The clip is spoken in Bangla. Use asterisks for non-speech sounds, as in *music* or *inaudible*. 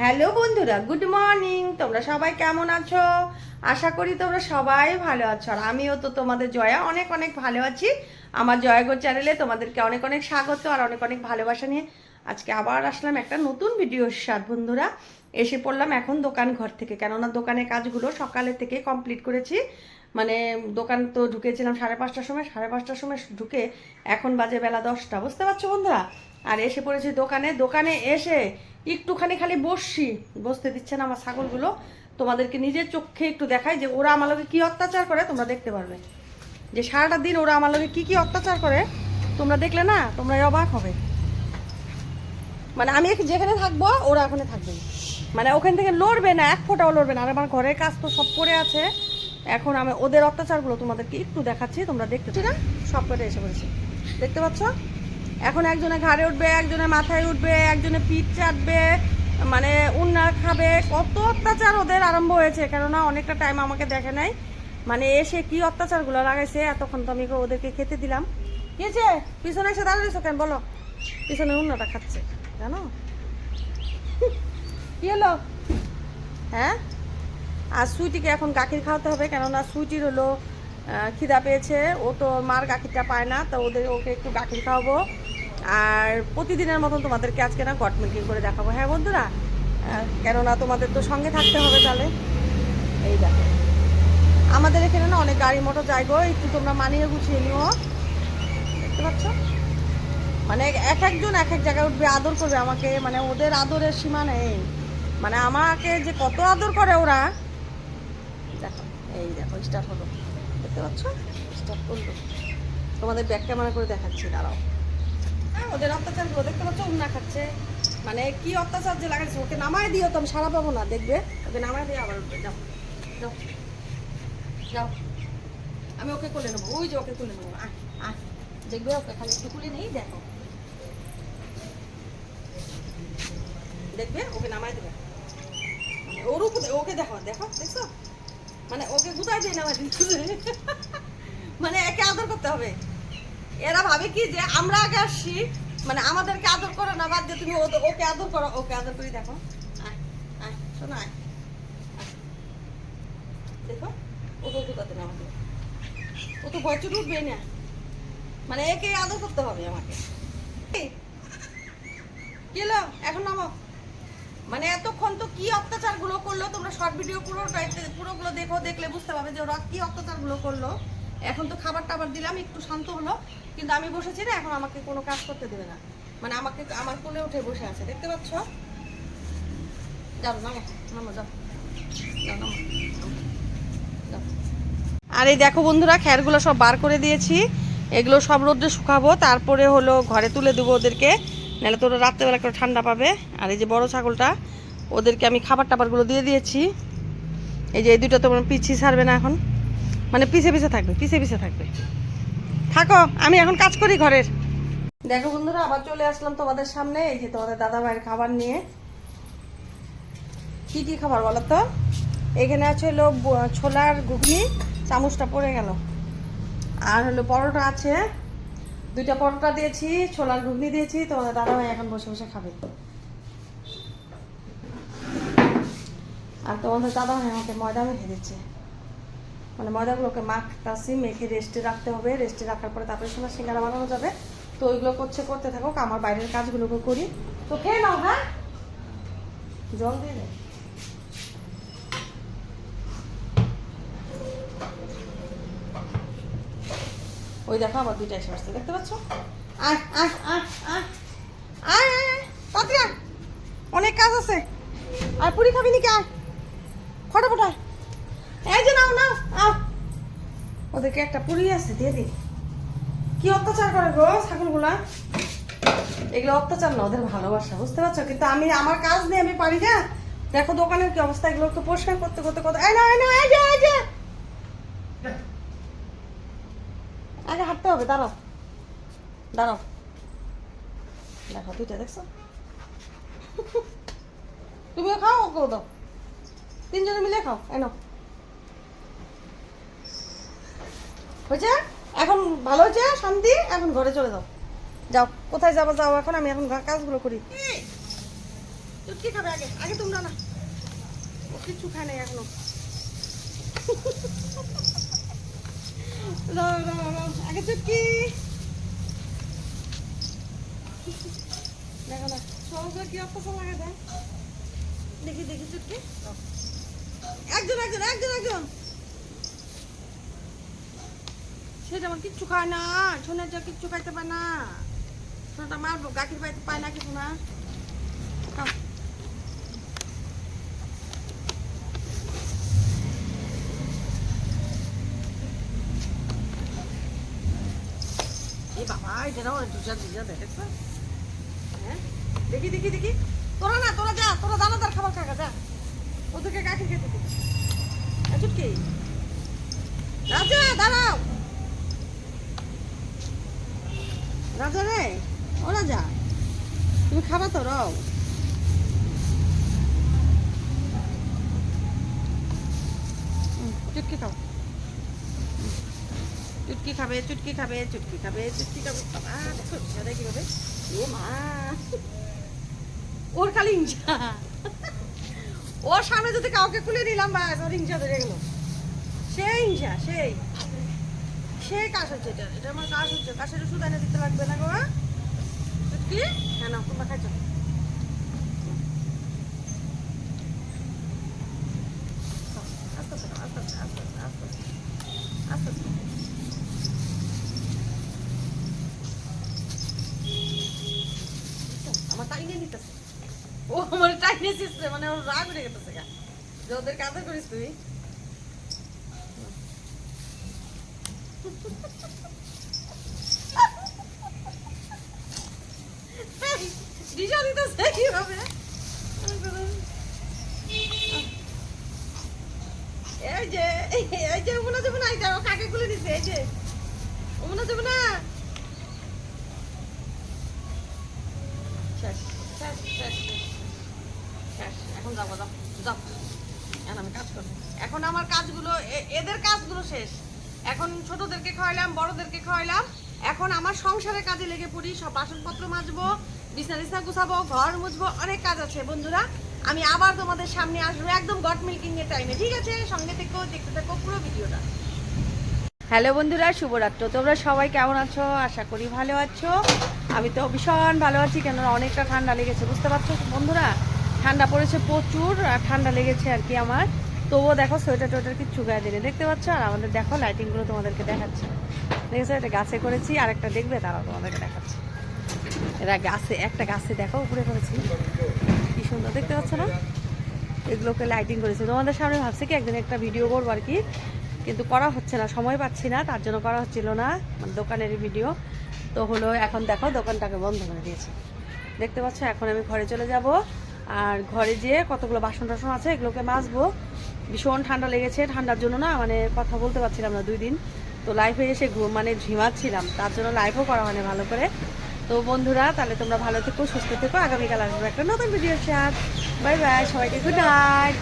হ্যালো বন্ধুরা, গুড মর্নিং। তোমরা সবাই কেমন আছো? আশা করি তোমরা সবাই ভালো আছো। আর আমিও তো তোমাদের জয়া অনেক অনেক ভালো আছি। আমার জয়গো চ্যানেলে তোমাদেরকে অনেক অনেক স্বাগত আর অনেক অনেক ভালোবাসা নিয়ে আজকে আবার আসলাম একটা নতুন ভিডিওর সাথ বন্ধুরা। এসে পড়লাম এখন দোকান ঘর থেকে। কেননা দোকানের কাজগুলো সকালের থেকে কমপ্লিট করেছি। মানে দোকান তো ঢুকেছিলাম সাড়ে পাঁচটার সময়। সাড়ে পাঁচটার সময় ঢুকে এখন বাজে বেলা দশটা। বুঝতে পারছ বন্ধুরা? আর এসে পড়েছি দোকানে। দোকানে এসে একটুখানি খালি বসছি। বসতে দিচ্ছে না আমার ছাগলগুলো। তোমাদেরকে নিজের চোখে একটু দেখাই যে ওরা আমার লোকে কী অত্যাচার করে, তোমরা দেখতে পারবে। যে সারাটা দিন ওরা আমার লোকে কী কী অত্যাচার করে, তোমরা দেখলে না তোমরা অবাক হবে। মানে আমি যেখানে থাকব, ওরা ওখানে থাকবে। মানে ওখান থেকে লড়বে না, এক ফোঁটাও লড়বে না। আর আমার ঘরের কাজ তো সব পড়ে আছে। এখন আমি ওদের অত্যাচারগুলো তোমাদেরকে একটু দেখাচ্ছি, তোমরা দেখতে না সব করে এসে পড়েছে। দেখতে পাচ্ছ? এখন একজনে ঘাড়ে উঠবে একজনে মাথায় উঠবে, একজনে পিঠ চাটবে মানে উন্না খাবে। কত অত্যাচার ওদের আরম্ভ হয়েছে, কেননা অনেকটা টাইম আমাকে দেখে নাই। মানে এসে কি অত্যাচারগুলো লাগাইছে, এতক্ষণ তো আমি ওদেরকে খেতে দিলাম। কি হয়েছে? পিছনে এসে দাঁড়িয়েছো কেন? বলো। পিছনে উন্নাটা খাচ্ছে, জানো? কি হলো? হ্যাঁ? আর সুইটিকে এখন গাখির খাওয়াতে হবে, কেননা সুইটির হলো খিদা পেয়েছে। ও তো মার গাখিরটা পায় না, তো ওদের, ওকে একটু গাখির খাওয়াবো। আর প্রতিদিনের মতন তোমাদেরকে আজকে না কট মিল্কিং করে দেখাবো। হ্যাঁ বন্ধুরা কেননা তোমাদের তো সঙ্গে থাকতে হবে তাহলে। এই দেখো। আমাদের এখানে না অনেক গাড়ি মোটর যায় গো একটু তোমরা মানিয়ে গুছিয়ে নিও। দেখতে পাচ্ছ? মানে এক একজন এক এক জায়গায় উঠবে, আদর করবে আমাকে। মানে ওদের আদরের সীমা নেই। মানে আমাকে যে কত আদর করে ওরা। দেখো, এই দেখো স্টার্ট হলো। দেখতে পাচ্ছ? স্টার্ট করল। তোমাদের ব্যাক ক্যামেরা করে দেখাচ্ছি, দাঁড়াও। হ্যাঁ, ওদের অত্যাচারগুলো দেখতে পাচ্ছ উন্না খাচ্ছে। মানে কি অত্যাচার যে লাগাচ্ছে ওকে নামায় দিও তো আমি সারা পাবো না দেখবে? ওকে নামায় দিয়ে আবার যাও যাও যাও। আমি ওকে কোলে নেব ওই যে ওকে তুলে নেব। আয় দেখবে ওকে খালি একটু কুলে নেই দেখো। দেখবে ওকে নামায় দেবে। মানে ওর উপরে ওকে দেখো দেখো দেখছ? মানে ওকে গুতায় দিয়ে নামায় দিচ্ছে। মানে একে আদর করতে হবে। এরা ভাবে কি যে আমরা আগে আসছি মানে আমাদেরকে আদর করো না বাদ দিয়ে তুমি ওকে আদর করো। ওকে আদর করি দেখো। আয় আয় শোনো। দেখো ওকে ও তো চুট উঠবে না। মানে একে আদর করতে হবে আমাকে। এই, কি হলো? এখন নামো। মানে এতক্ষণ তো কি অত্যাচারগুলো করল? তোমরা শর্ট ভিডিও পুরোটাই পুরোগুলো দেখো দেখলে বুঝতে পারবে যে ওরা কি অত্যাচারগুলো করল। এখন তো খাবার টাবার দিলাম, একটু শান্ত হলো, কিন্তু আমি বসেছি না, এখন আমাকে কোনো কাজ করতে দেবে না। মানে আমাকে, আমার কোলে উঠে বসে আছে, দেখতে পাচ্ছ? যাও, নামো নামো, যাও। আর এই দেখো বন্ধুরা, খ্যারগুলো সব বার করে দিয়েছি। এগুলো সব রোদ্রে শুকাবো, তারপরে হলো ঘরে তুলে দেবো ওদেরকে। নাহলে তো ওরা রাত্রেবেলা করে ঠান্ডা পাবে। আর এই যে বড় ছাগলটা, ওদেরকে আমি খাবার টাবারগুলো দিয়ে দিয়েছি। এই যে এই দুটো তোমার পিছিয়ে ছাড়বে না এখন। মানে পিছে পিছে থাকবে, পিছে পিছে থাকবে। থাকো, আমি এখন কাজ করি ঘরের। দেখো বন্ধুরা, আবার চলে আসলাম তোমাদের সামনে, এই যে তোমাদের দাদা ভাইয়ের খাবার নিয়ে। কি কি খাবার বলো তো? এখানে আছে হলো ছোলার ঘুগনি, চামচটা পড়ে গেল। আর হলো পরোটা আছে। দুইটা পরোটা দিয়েছি, ছোলার ঘুগনি দিয়েছি, তোমাদের দাদা ভাই এখন বসে বসে খাবে। আর তোমাদের দাদা ভাই আমাকে ময়দা মেখে দিচ্ছে। মানে ময়দাগুলোকে মাখতাছি, মেখে রেস্টে রাখতে হবে। রেস্টে রাখার পরে তারপরে সময় সিঙ্গারা বানানো যাবে। তো ওইগুলো করছে, করতে থাকুক, আমার বাইরের কাজগুলোকে করি। তো খেয়ে নাও হ্যাঁ? জল দিয়ে দে। ওই দেখো আবার দুইটা এসে আসছে দেখতে পাচ্ছ? আয় আয় আয় আয় আয়। অনেক কাজ আছে। আর পুরি খাবি নাকি? আয়, ফটাফট আয় এই যে নাও নাও আও ওদেরকে একটা পুরি আছে, দিয়ে দি কি অত্যাচার করে গো ছাগলগুলা? এগুলো অত্যাচার না, ওদের ভালোবাসা, বুঝতে পারছ? কিন্তু আমি, আমার কাজ নেই, আমি পারি না। দেখো দোকানের কি অবস্থা, এগুলো একটু পরিষ্কার করতে করতে করতে। এই না এই না এই আগে হাঁটতে হবে, দাঁড়াও। দাঁড়াও। দেখো, দুইটা দেখছ? তুমিও খাও, ওকেও দাও। তিনজনে মিলে খাও এনো হয়েছে? এখন ভালো হয়েছে, শান্তি, এখন ঘরে চলে যাও। যাও, কোথায় যাব যাও এখন, আমি এখন কাজগুলো করি। চুটকি খাবে আগে? আগে খায় নাই এখনও। *laughs* আগে দেখো কি লাগে? দেখি দেখি চুটকি। একজন একজন একজন একজন। সেটা আমার কিচ্ছু খায় না শোনে যা কিচ্ছু খাইতে পায় না। শোনাটা মারবো গাখির পাইতে পায় না কিছু না। বাবা, এটা না দুজা দুজা দেখেছ। হ্যাঁ? দেখি দেখি দেখি। তোরা না, তোরা যা, তোরা দানাদার খাবার খা যা। ওদেরকে গাখির খেতে দে। চুটকি। রাজা দাঁড়াও। রাজা রে ও রাজা, তুমি খাবা তো, রও। চুটকি খাও। চুটকি খাবে চুটকি খাবে চুটকি খাবে চুটকি খাবে। দেখো সাদা কি হবে ও মা। ওর খালি হিংসা ওর সামনে যদি কাউকে খুলে নিলাম ব্যাস ওর হিংসা ধরে গেল। সেই হিংসা সেই। সেই কাজ হচ্ছে এটা। এটা আমার কাজ হচ্ছে। কাশের ওষুধ এনে দিতে লাগবে না গো হ্যাঁ? কি? হ্যাঁ না তোমরা খাইছো? আমার টাইনে নিতেছে। ও, আমার টাইনে মানে আমার রাগ হয়ে গেছে গা। যে ওদের কাজ করিস তুই? এই যে এই যে যাবে না এই যে কাকে এই যে যাবে না এখন যাব এখন আমি কাজ এখন আমার কাজগুলো এদের কাজগুলো শেষ। এখন ছোটদেরকে খাওয়াইলাম, বড়দেরকে খাওয়াইলাম। এখন আমার সংসারের কাজে লেগে পড়ি, সব বাসনপত্র মাজবো, বিছনা টিছনা গুছাবো, ঘর মুছবো, অনেক কাজ আছে। বন্ধুরা, আমি আবার তোমাদের সামনে আসব একদম গট মিল্কিং এর টাইমে ঠিক আছে? সঙ্গে থেকো, দেখতে থাকো পুরো ভিডিওটা। হ্যালো বন্ধুরা, শুভরাত্র। তোমরা সবাই কেমন আছো? আশা করি ভালো আছো। আমি তো ভীষণ ভালো আছি, কেননা অনেকটা ঠান্ডা লেগেছে, বুঝতে পারছ? বন্ধুরা, ঠান্ডা পড়েছে প্রচুর, আর ঠান্ডা লেগেছে আর কি আমার। তবুও দেখো সোয়েটার টোয়েটার কিছু গায়ে দিলে। দেখতে পাচ্ছ? আর আমাদের দেখো লাইটিংগুলো তোমাদেরকে দেখাচ্ছে। দেখেছ? এটা গাছে করেছি আর একটা দেখবে তারা তোমাদেরকে দেখাচ্ছে। এরা গাছে, একটা গাছে দেখো, উপরে করেছি। কি সুন্দর, দেখতে পাচ্ছ না? এগুলোকে লাইটিং করেছি। তোমাদের সামনে ভাবছি কি, একদিন একটা ভিডিও করব আর কি। কিন্তু করা হচ্ছে না, সময় পাচ্ছি না, তার জন্য করা হচ্ছিল না মানে দোকানের ভিডিও তো হলো, এখন দেখো, দোকানটাকে বন্ধ করে দিয়েছি। দেখতে পাচ্ছ? এখন আমি ঘরে চলে যাব। আর ঘরে যেয়ে কতগুলো বাসন টাসন আছে, এগুলোকে মাজবো। ভীষণ ঠান্ডা লেগেছে, ঠান্ডার জন্য না মানে কথা বলতে পারছিলাম না দুই দিন। তো লাইফে এসে মানে ঝিমাচ্ছিলাম, তার জন্য লাইফও করা হয়নি ভালো করে। তো বন্ধুরা, তাহলে তোমরা ভালো থেকো, সুস্থ থেকো। আগামীকাল আসব একটা নতুন ভিডিও সাথে। বাই বাই সবাইকে গুড নাইট